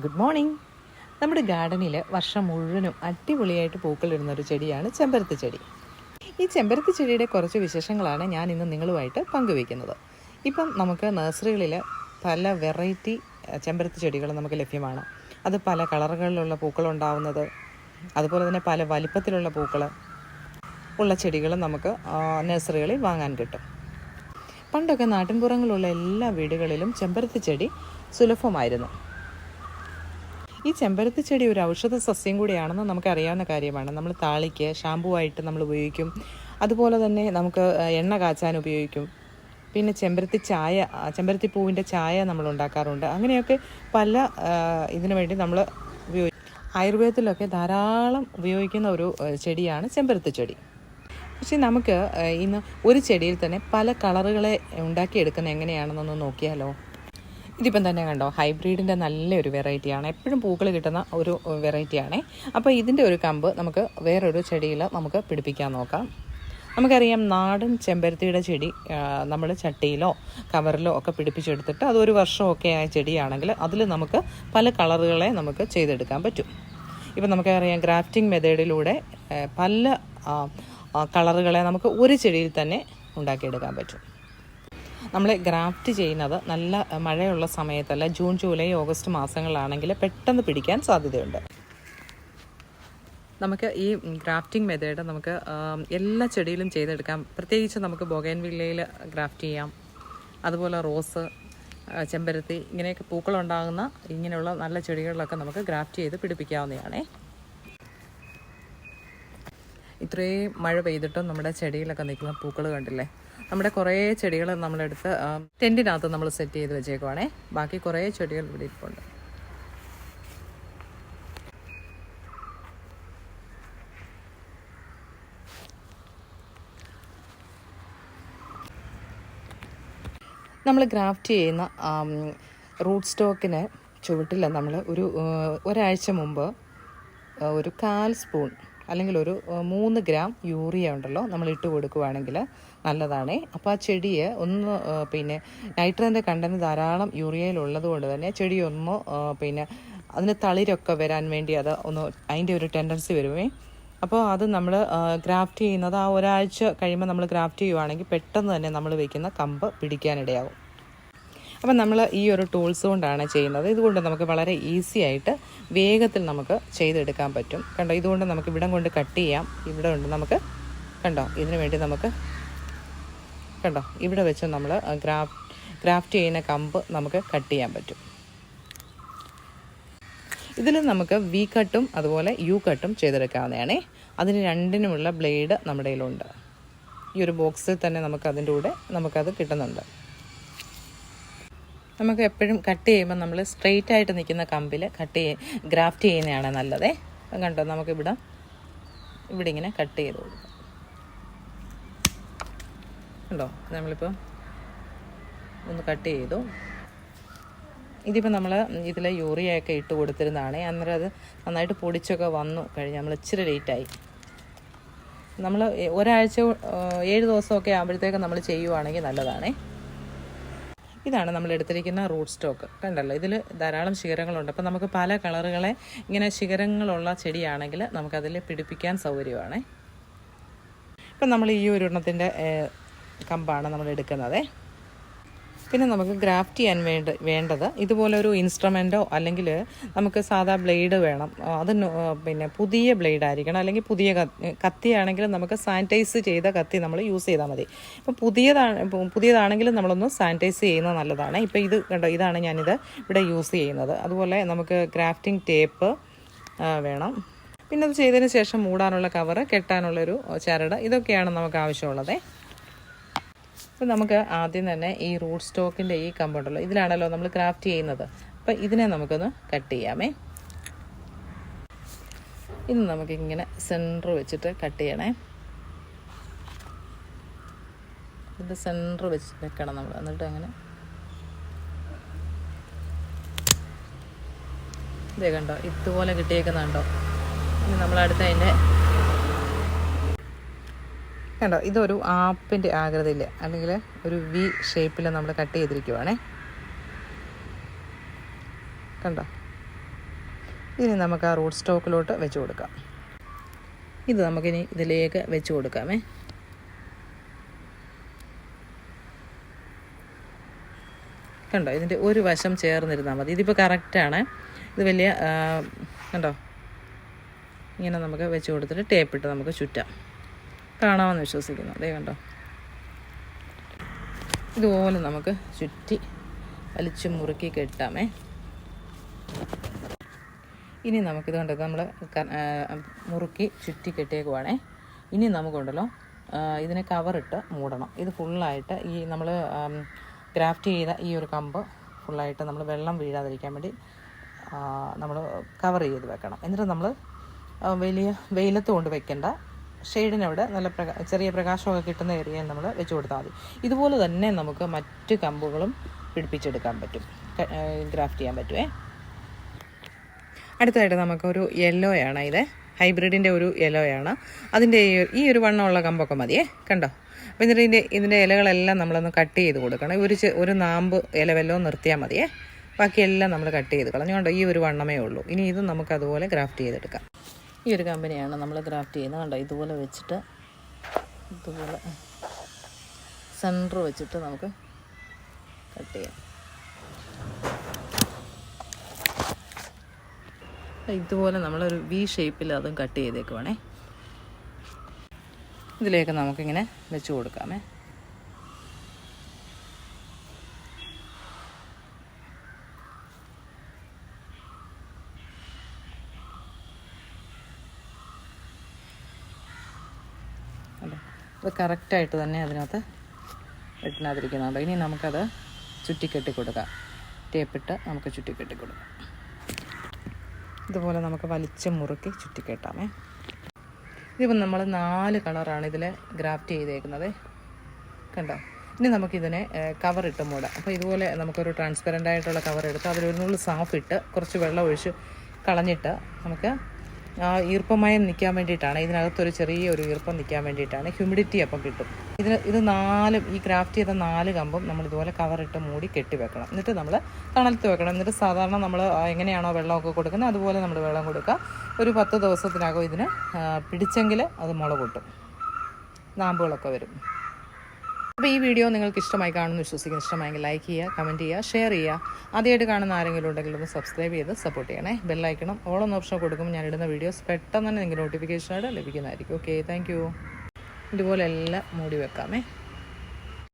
Good morning നമ്മുടെ ഗാർഡനിൽ വർഷം മുഴുവനും അടിപൊളിയായിട്ട് പൂക്കളിടുന്ന ഒരു ചെടിയാണ് ചെമ്പരത്തി ചെടി. ഈ ചെമ്പരത്തി ചെടിയുടെ കുറച്ച് വിശേഷങ്ങളാണ് ഞാൻ ഇന്ന് നിങ്ങളുമായിട്ട് പങ്കുവയ്ക്കുന്നത്. ഇപ്പം നമുക്ക് നഴ്സറികളിൽ പല വെറൈറ്റി ചെമ്പരത്തി ചെടികൾ നമുക്ക് ലഭ്യമാണ്. അത് പല കളറുകളിലുള്ള പൂക്കളുണ്ടാവുന്നത് അതുപോലെ തന്നെ പല വലിപ്പത്തിലുള്ള പൂക്കൾ ഉള്ള ചെടികൾ നമുക്ക് നഴ്സറികളിൽ വാങ്ങാൻ കിട്ടും. പണ്ടൊക്കെ നാട്ടിൻപുറങ്ങളുള്ള എല്ലാ വീടുകളിലും ചെമ്പരത്തി ചെടി സുലഭമായിരുന്നു. ഈ ചെമ്പരത്തി ചെടി ഒരു ഔഷധ സസ്യം കൂടിയാണെന്ന് നമുക്കറിയാവുന്ന കാര്യമാണ്. നമ്മൾ താളിക്ക് ഷാമ്പൂ ആയിട്ട് നമ്മൾ ഉപയോഗിക്കും. അതുപോലെ തന്നെ നമുക്ക് എണ്ണ കാച്ചാൻ ഉപയോഗിക്കും. പിന്നെ ചെമ്പരത്തി ചായ ചെമ്പരത്തി പൂവിന്റെ ചായ നമ്മൾ ഉണ്ടാക്കാറുണ്ട്. അങ്ങനെയൊക്കെ പല ഇതിനു വേണ്ടി നമ്മൾ ഉപയോഗി ആയുർവേദത്തിലൊക്കെ ധാരാളം ഉപയോഗിക്കുന്ന ഒരു ചെടിയാണ് ചെമ്പരത്തി ചെടി. പക്ഷേ നമുക്ക് ഇന്ന് ഒരു ചെടിയിൽ തന്നെ പല കളറുകളെ ഉണ്ടാക്കിയെടുക്കുന്ന എങ്ങനെയാണെന്നൊന്ന് നോക്കിയാലോ? ഇതിപ്പം തന്നെ കണ്ടോ ഹൈബ്രിഡിന്റെ നല്ലൊരു വെറൈറ്റിയാണ്. എപ്പോഴും പൂക്കൾ കിട്ടുന്ന ഒരു വെറൈറ്റിയാണ്. അപ്പോൾ ഇതിന്റെ ഒരു കമ്പ് നമുക്ക് വേറൊരു ചെടിയിൽ നമുക്ക് പിടിപ്പിക്കാൻ നോക്കാം. നമുക്കറിയാം നാടൻ ചെമ്പരത്തിയുടെ ചെടി നമ്മൾ ചട്ടിയിലോ കവറിലോ ഒക്കെ പിടിപ്പിച്ചെടുത്തിട്ട് അതൊരു വർഷമൊക്കെ ആയ ചെടിയാണെങ്കിൽ അതിൽ നമുക്ക് പല കളറുകളെ നമുക്ക് ചെയ്തെടുക്കാൻ പറ്റും. ഇപ്പം നമുക്കറിയാം ഗ്രാഫ്റ്റിംഗ് മെത്തേഡിലൂടെ പല കളറുകളെ നമുക്ക് ഒരു ചെടിയിൽ തന്നെ ഉണ്ടാക്കിയെടുക്കാൻ പറ്റും. നമ്മൾ ഗ്രാഫ്റ്റ് ചെയ്യുന്നത് നല്ല മഴയുള്ള സമയത്തല്ല ജൂൺ ജൂലൈ ഓഗസ്റ്റ് മാസങ്ങളിലാണെങ്കിൽ പെട്ടെന്ന് പിടിക്കാൻ സാധ്യതയുണ്ട്. നമുക്ക് ഈ ഗ്രാഫ്റ്റിംഗ് മെത്തേഡ് നമുക്ക് എല്ലാ ചെടിയിലും ചെയ്തെടുക്കാം. പ്രത്യേകിച്ച് നമുക്ക് ബൊഗൈൻ വില്ലയിൽ ഗ്രാഫ്റ്റ് ചെയ്യാം. അതുപോലെ റോസ് ചെമ്പരത്തി ഇങ്ങനെയൊക്കെ പൂക്കളുണ്ടാകുന്ന ഇങ്ങനെയുള്ള നല്ല ചെടികളിലൊക്കെ നമുക്ക് ഗ്രാഫ്റ്റ് ചെയ്ത് പിടിപ്പിക്കാവുന്നതാണേ. ഇത്രയും മഴ പെയ്തിട്ടും നമ്മുടെ ചെടിയിലൊക്കെ നിൽക്കുന്ന പൂക്കൾ കണ്ടില്ലേ? നമ്മുടെ കുറേ ചെടികൾ നമ്മളെടുത്ത് ടെന്റിനകത്ത് നമ്മൾ സെറ്റ് ചെയ്ത് വെച്ചേക്കുവാണേ. ബാക്കി കുറേ ചെടികൾ ഇവിടെ ഇരിപ്പുണ്ട്. നമ്മൾ ഗ്രാഫ്റ്റ് ചെയ്യുന്ന റൂട്ട് സ്റ്റോക്കിന് ചുവട്ടിൽ നമ്മൾ ഒരു ഒരാഴ്ച മുമ്പ് ഒരു കാൽ സ്പൂൺ അല്ലെങ്കിൽ ഒരു മൂന്ന് ഗ്രാം യൂറിയ ഉണ്ടല്ലോ നമ്മൾ ഇട്ട് കൊടുക്കുവാണെങ്കിൽ നല്ലതാണേ. അപ്പോൾ ആ ചെടിയെ ഒന്ന് പിന്നെ നൈട്രജന്റെ കണ്ടന്റ് ധാരാളം യൂറിയയിലുള്ളത് കൊണ്ട് തന്നെ ചെടി ഒന്ന് പിന്നെ അതിന് തളിരൊക്കെ വരാൻ വേണ്ടി അത് ഒന്ന് അതിന്റെ ഒരു ടെൻഡൻസി വരുമേ അപ്പോൾ അത് നമ്മൾ ഗ്രാഫ്റ്റ് ചെയ്യുന്നത് ആ ഒരാഴ്ച കഴിയുമ്പോൾ നമ്മൾ ഗ്രാഫ്റ്റ് ചെയ്യുവാണെങ്കിൽ പെട്ടെന്ന് തന്നെ നമ്മൾ വയ്ക്കുന്ന കമ്പ് പിടിക്കാനിടയാവും. അപ്പം നമ്മൾ ഈ ഒരു ടൂൾസ് കൊണ്ടാണ് ചെയ്യുന്നത്. ഇതുകൊണ്ട് നമുക്ക് വളരെ ഈസി ആയിട്ട് വേഗത്തിൽ നമുക്ക് ചെയ്തെടുക്കാൻ പറ്റും. കണ്ടോ? ഇതുകൊണ്ട് നമുക്ക് ഇവിടം കൊണ്ട് കട്ട് ചെയ്യാം. ഇവിടെ കൊണ്ട് നമുക്ക് കണ്ടോ? ഇതിനു വേണ്ടി നമുക്ക് കണ്ടോ? ഇവിടെ വെച്ച് നമ്മൾ ഗ്രാഫ് ക്രാഫ്റ്റ് ചെയ്യുന്ന കമ്പ് നമുക്ക് കട്ട് ചെയ്യാൻ പറ്റും. ഇതിൽ നമുക്ക് വി കട്ടും അതുപോലെ യു കട്ടും ചെയ്തെടുക്കാവുന്നതാണേ. അതിന് രണ്ടിനുമുള്ള ബ്ലേഡ് നമ്മുടെ കയ്യിലുണ്ട്. ഈ ഒരു ബോക്സിൽ തന്നെ നമുക്ക് അതിന്റെ കൂടെ നമുക്കത് കിട്ടുന്നുണ്ട്. നമുക്ക് എപ്പോഴും കട്ട് ചെയ്യുമ്പോൾ നമ്മൾ സ്ട്രെയിറ്റ് ആയിട്ട് നിൽക്കുന്ന കമ്പിൽ കട്ട് ചെയ്യ ഗ്രാഫ്റ്റ് ചെയ്യുന്നതാണ് നല്ലത്. കണ്ടോ? നമുക്കിവിടെ ഇവിടെ ഇങ്ങനെ കട്ട് ചെയ്ത് കൊടുക്കാം. കണ്ടോ? നമ്മളിപ്പോൾ ഒന്ന് കട്ട് ചെയ്തു. ഇതിപ്പോൾ നമ്മൾ ഇതിൽ യൂറിയൊക്കെ ഇട്ട് കൊടുത്തിരുന്നതാണ്. അന്നേരം അത് നന്നായിട്ട് പൊടിച്ചൊക്കെ വന്നു കഴിഞ്ഞ് നമ്മൾ ഇച്ചിരി ലേറ്റായി നമ്മൾ ഒരാഴ്ച ഏഴ് ദിവസമൊക്കെ ആകുമ്പോഴത്തേക്കും നമ്മൾ ചെയ്യുവാണെങ്കിൽ നല്ലതാണേ. ഇതാണ് നമ്മൾ എടുത്തിരിക്കുന്ന റൂട്ട് സ്റ്റോക്ക്. കണ്ടല്ലോ ഇതിൽ ധാരാളം ശിഖരങ്ങളുണ്ട്. അപ്പോൾ നമുക്ക് പല കളറുകളെ ഇങ്ങനെ ശിഖരങ്ങളുള്ള ചെടിയാണെങ്കിൽ നമുക്കതിൽ പിടിപ്പിക്കാൻ സൗകര്യമാണ്. ഇപ്പം നമ്മൾ ഈ ഒരു എണ്ണത്തിന്റെ കമ്പാണ് നമ്മൾ എടുക്കുന്നത്. പിന്നെ നമുക്ക് ഗ്രാഫ്റ്റ് ചെയ്യാൻ വേണ്ട വേണ്ടത് ഇതുപോലെ ഒരു ഇൻസ്ട്രുമെന്റോ അല്ലെങ്കിൽ നമുക്ക് സാധാ ബ്ലേഡ് വേണം. അത് പിന്നെ പുതിയ ബ്ലേഡ് ആയിരിക്കണം. അല്ലെങ്കിൽ പുതിയ കത്തിയാണെങ്കിൽ നമുക്ക് സാനിറ്റൈസ് ചെയ്ത കത്തി നമ്മൾ യൂസ് ചെയ്താൽ മതി. ഇപ്പോൾ പുതിയതാണ് പുതിയതാണെങ്കിലും നമ്മളൊന്ന് സാനിറ്റൈസ് ചെയ്യുന്നത് നല്ലതാണ്. ഇപ്പോൾ ഇത് കണ്ടോ ഇതാണ് ഞാനിത് ഇവിടെ യൂസ് ചെയ്യുന്നത്. അതുപോലെ നമുക്ക് ഗ്രാഫ്റ്റിംഗ് ടേപ്പ് വേണം. പിന്നെ അത് ചെയ്തതിന് ശേഷം മൂടാനുള്ള കവറ് കെട്ടാനുള്ളൊരു ചരട് ഇതൊക്കെയാണ് നമുക്ക് ആവശ്യമുള്ളത്. അപ്പോൾ നമുക്ക് ആദ്യം തന്നെ ഈ റൂട്ട് സ്റ്റോക്കിന്റെ ഈ കമ്പുണ്ടല്ലോ ഇതിലാണല്ലോ നമ്മൾ ക്രാഫ്റ്റ് ചെയ്യുന്നത്. അപ്പോൾ ഇതിനെ നമുക്കൊന്ന് കട്ട് ചെയ്യാമേ. ഇത് നമുക്കിങ്ങനെ സെന്റർ വെച്ചിട്ട് കട്ട് ചെയ്യണേ. ഇത് സെന്റർ വെച്ച് വെക്കണം നമ്മൾ എന്നിട്ട് അങ്ങനെ ഇതേ കണ്ടോ? ഇതുപോലെ കിട്ടിയേക്കുന്നുണ്ടോ? ഇനി നമ്മളടുത്ത് അതിന്റെ കണ്ടോ ഇതൊരു ആപ്പിന്റെ ആകൃതിയിൽ അല്ലെങ്കിൽ ഒരു വി ഷേപ്പിൽ നമ്മൾ കട്ട് ചെയ്തിരിക്കുവാണേ. കണ്ടോ? ഇനി നമുക്ക് ആ റൂട്ട് സ്റ്റോക്കിലോട്ട് വെച്ച് കൊടുക്കാം. ഇത് നമുക്കിനി ഇതിലേക്ക് വെച്ച് കൊടുക്കാമേ. കണ്ടോ ഇതിന്റെ ഒരു വശം ചേർന്നിരുന്നാൽ മതി. ഇതിപ്പോൾ കറക്റ്റാണ് ഇത് വലിയ കണ്ടോ? ഇങ്ങനെ നമുക്ക് വെച്ച് കൊടുത്തിട്ട് ടേപ്പിട്ട് നമുക്ക് ചുറ്റാം. കാണാമെന്ന് വിശ്വസിക്കുന്നു. അതേ കണ്ടോ. ഇതുപോലെ നമുക്ക് ചുറ്റി വലിച്ചു മുറുക്കി കെട്ടാമേ. ഇനി നമുക്കിത് കണ്ടത് നമ്മൾ മുറുക്കി ചുറ്റി കെട്ടിയേക്കുവാണേ. ഇനി നമുക്കുണ്ടല്ലോ ഇതിനെ കവറിട്ട് മൂടണം. ഇത് ഫുള്ളായിട്ട് ഈ നമ്മൾ ഗ്രാഫ്റ്റ് ചെയ്ത ഈ ഒരു കമ്പ് ഫുള്ളായിട്ട് നമ്മൾ വെള്ളം വീഴാതിരിക്കാൻ വേണ്ടി നമ്മൾ കവർ ചെയ്ത് വെക്കണം. എന്നിട്ട് നമ്മൾ വലിയ വെയിലത്ത് കൊണ്ട് വെക്കേണ്ട ഷെയ്ഡിനവിടെ നല്ല പ്രകാ ചെറിയ പ്രകാശമൊക്കെ കിട്ടുന്ന ഏരിയയിൽ നമ്മൾ വെച്ച് കൊടുത്താൽ മതി. ഇതുപോലെ തന്നെ നമുക്ക് മറ്റ് കമ്പുകളും പിടിപ്പിച്ചെടുക്കാൻ പറ്റും. ഗ്രാഫ്റ്റ് ചെയ്യാൻ പറ്റുമേ അടുത്തതായിട്ട് നമുക്കൊരു യെല്ലോയാണ് ഇത്. ഹൈബ്രിഡിന്റെ ഒരു യെല്ലോയാണ് അതിന്റെ ഈ- ഒരു വണ്ണമുള്ള കമ്പൊക്കെ മതിയേ കണ്ടോ? അപ്പോൾ ഇതിന്റെ ഇതിന്റെ ഇലകളെല്ലാം നമ്മളൊന്ന് കട്ട് ചെയ്ത് കൊടുക്കണം. ഒരു ഒരു നാമ്പ് ഇല വല്ലതും നിർത്തിയാൽ മതിയേ ബാക്കിയെല്ലാം നമ്മൾ കട്ട് ചെയ്ത് കളഞ്ഞുകൊണ്ട് ഈ ഒരു വണ്ണമേ ഉള്ളൂ. ഇനി ഇത് നമുക്ക് അതുപോലെ ഗ്രാഫ്റ്റ് ചെയ്തെടുക്കാം. ഈ ഒരു കമ്പനിയാണ് നമ്മൾ ഗ്രാഫ്റ്റ് ചെയ്യുന്നത്. കണ്ടോ? ഇതുപോലെ വെച്ചിട്ട് ഇതുപോലെ സെന്റർ വെച്ചിട്ട് നമുക്ക് കട്ട് ചെയ്യാം. ഇതുപോലെ നമ്മളൊരു വി ഷേപ്പിൽ അതും കട്ട് ചെയ്തേക്കുവാണേ. ഇതിലേക്ക് നമുക്കിങ്ങനെ വെച്ച് കൊടുക്കാമേ. അത് കറക്റ്റായിട്ട് തന്നെ അതിനകത്ത് വെട്ടിനകത്തിരിക്കുന്നുണ്ട് ഇനി നമുക്കത് ചുറ്റിക്കെട്ടി കൊടുക്കാം ടേപ്പിട്ട് നമുക്ക് ചുറ്റിക്കെട്ടി കൊടുക്കാം ഇതുപോലെ നമുക്ക് വലിച്ച് മുറുക്കി ചുറ്റിക്കെട്ടാമേ. ഇതിപ്പോൾ നമ്മൾ നാല് കളറാണ് ഇതിൽ ഗ്രാഫ്റ്റ് ചെയ്തേക്കുന്നത്. കണ്ടോ? ഇനി നമുക്കിതിനെ കവർ ഇട്ട് മൂടാം. അപ്പോൾ ഇതുപോലെ നമുക്കൊരു ട്രാൻസ്പെറന്റ് ആയിട്ടുള്ള കവർ എടുത്ത് അതിലൊരു നുള്ളിൽ സാഫ് ഇട്ട് കുറച്ച് വെള്ളം ഒഴിച്ച് കളഞ്ഞിട്ട് നമുക്ക് ഈർപ്പമയം നിൽക്കാൻ വേണ്ടിയിട്ടാണ്. ഇതിനകത്തൊരു ചെറിയ ഒരു ഈർപ്പം നിൽക്കാൻ വേണ്ടിയിട്ടാണ്. ഹ്യൂമിഡിറ്റി അപ്പം കിട്ടും. ഇതിന് ഇത് നാലും ഈ ക്രാഫ്റ്റ് ചെയ്ത നാല് കമ്പും നമ്മൾ ഇതുപോലെ കവറിട്ട് മൂടി കെട്ടി വെക്കണം. എന്നിട്ട് നമ്മൾ തണലത്ത് വെക്കണം. എന്നിട്ട് സാധാരണ നമ്മൾ എങ്ങനെയാണോ വെള്ളമൊക്കെ കൊടുക്കുന്നത് അതുപോലെ നമ്മൾ വെള്ളം കൊടുക്കുക. ഒരു പത്ത് ദിവസത്തിനകം ഇതിന് പിടിച്ചെങ്കിൽ അത് മുള പൊട്ടും. നാമ്പുകളൊക്കെ വരും. അപ്പോൾ ഈ വീഡിയോ നിങ്ങൾക്ക് ഇഷ്ടമായി കാണുമെന്ന് വിശ്വസിക്കുന്നു ഇഷ്ടമായെങ്കിൽ ലൈക്ക് ചെയ്യുക കമന്റ് ചെയ്യുക ഷെയർ ചെയ്യുക. ആദ്യമായിട്ട് കാണുന്ന ആരെങ്കിലും ഉണ്ടെങ്കിൽ ഒന്ന് സബ്സ്ക്രൈബ് ചെയ്ത് സപ്പോർട്ട് ചെയ്യണേ. ബെല്ലൈക്കണം ഓളൊന്ന് ഓപ്ഷൻ കൊടുക്കുമ്പോൾ ഞാൻ ഇടുന്ന വീഡിയോസ് പെട്ടെന്ന് തന്നെ നിങ്ങൾക്ക് നോട്ടിഫിക്കേഷനായിട്ട് ലഭിക്കുന്നതായിരിക്കും. ഓക്കെ താങ്ക് ഇതുപോലെ എല്ലാം മൂടി വെക്കാമേ.